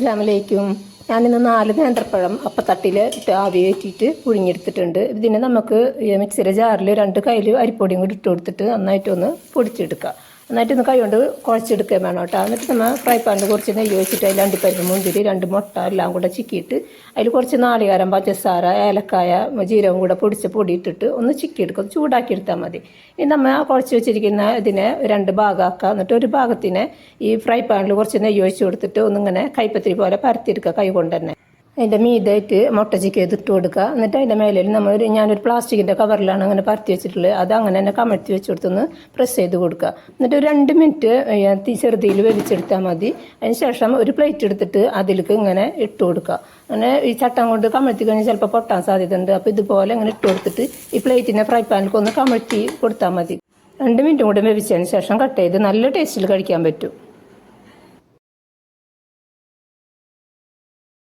അസ്സാമലൈക്കും ഞാനിന്ന് നാല് നേന്ത്രപ്പഴം അപ്പത്തട്ടിൽ ഇട്ട് ആവി കയറ്റിയിട്ട് പുഴുങ്ങിയെടുത്തിട്ടുണ്ട്. ഇതിനെ നമുക്ക് മിക്സിയുടെ ജാറിൽ രണ്ട് കയ്യിൽ അരിപ്പൊടിയും കൂടി ഇട്ട് കൊടുത്തിട്ട് നന്നായിട്ടൊന്ന് പൊടിച്ചെടുക്കുക നന്നായിട്ട് ഒന്ന് കൈകൊണ്ട് കുഴച്ചെടുക്കുകയും വേണം കേട്ടോ. എന്നിട്ട് നമ്മൾ ഫ്രൈ പാനിൽ കുറച്ച് നെയ്യ് വെച്ചിട്ട് അതിൽ രണ്ട് പരിപ്പ് മുന്തിരി രണ്ട് മുട്ട എല്ലാം കൂടെ ചിക്കിയിട്ട് അതിൽ കുറച്ച് നാളികാരം പഞ്ചസാര ഏലക്കായ ജീരകം കൂടെ പൊടിച്ച് പൊടി ഇട്ടിട്ട് ഒന്ന് ചിക്കിയെടുക്കും. ചൂടാക്കി എടുത്താൽ മതി. ഇനി നമ്മൾ കുഴച്ച് വെച്ചിരിക്കുന്ന ഇതിനെ രണ്ട് ഭാഗമാക്കുക എന്നിട്ട് ഒരു ഭാഗത്തിനെ ഈ ഫ്രൈ പാനിൽ കുറച്ച് നെയ്യ് ഒഴിച്ച് കൊടുത്തിട്ട് ഒന്നിങ്ങനെ കൈപ്പത്തിരി പോലെ പരത്തിയെടുക്കുക കൈ കൊണ്ട് തന്നെ. അതിന്റെ മീതായിട്ട് മുട്ട ചിക്കി ഇട്ട് കൊടുക്കുക. എന്നിട്ട് അതിന്റെ മേലിൽ നമ്മൾ ഒരു ഞാനൊരു പ്ലാസ്റ്റിക്കിന്റെ കവറിലാണ് അങ്ങനെ പരത്തി വെച്ചിട്ടുള്ളത്. അത് അങ്ങനെ തന്നെ കമഴ്ത്തി വെച്ച് കൊടുത്തൊന്ന് പ്രസ് ചെയ്ത് കൊടുക്കുക. എന്നിട്ട് ഒരു രണ്ട് മിനിറ്റ് ചെറുതിയിൽ വലിച്ചെടുത്താൽ മതി. അതിന് ശേഷം ഒരു പ്ലേറ്റ് എടുത്തിട്ട് അതിലേക്ക് ഇങ്ങനെ ഇട്ട് കൊടുക്കുക. അങ്ങനെ ഈ ചട്ടം കൊണ്ട് കമഴ്ത്തി കഴിഞ്ഞാൽ ചിലപ്പോൾ പൊട്ടാൻ സാധ്യതയുണ്ട്. അപ്പോൾ ഇതുപോലെ ഇങ്ങനെ ഇട്ട് കൊടുത്തിട്ട് ഈ പ്ലേറ്റിനെ ഫ്രൈ പാനിലേക്ക് ഒന്ന് കമഴ്ത്തി കൊടുത്താൽ മതി. രണ്ട് മിനിറ്റും കൂടെ വേവിച്ചതിന് ശേഷം കട്ട് ചെയ്ത് നല്ല ടേസ്റ്റിൽ കഴിക്കാൻ പറ്റും.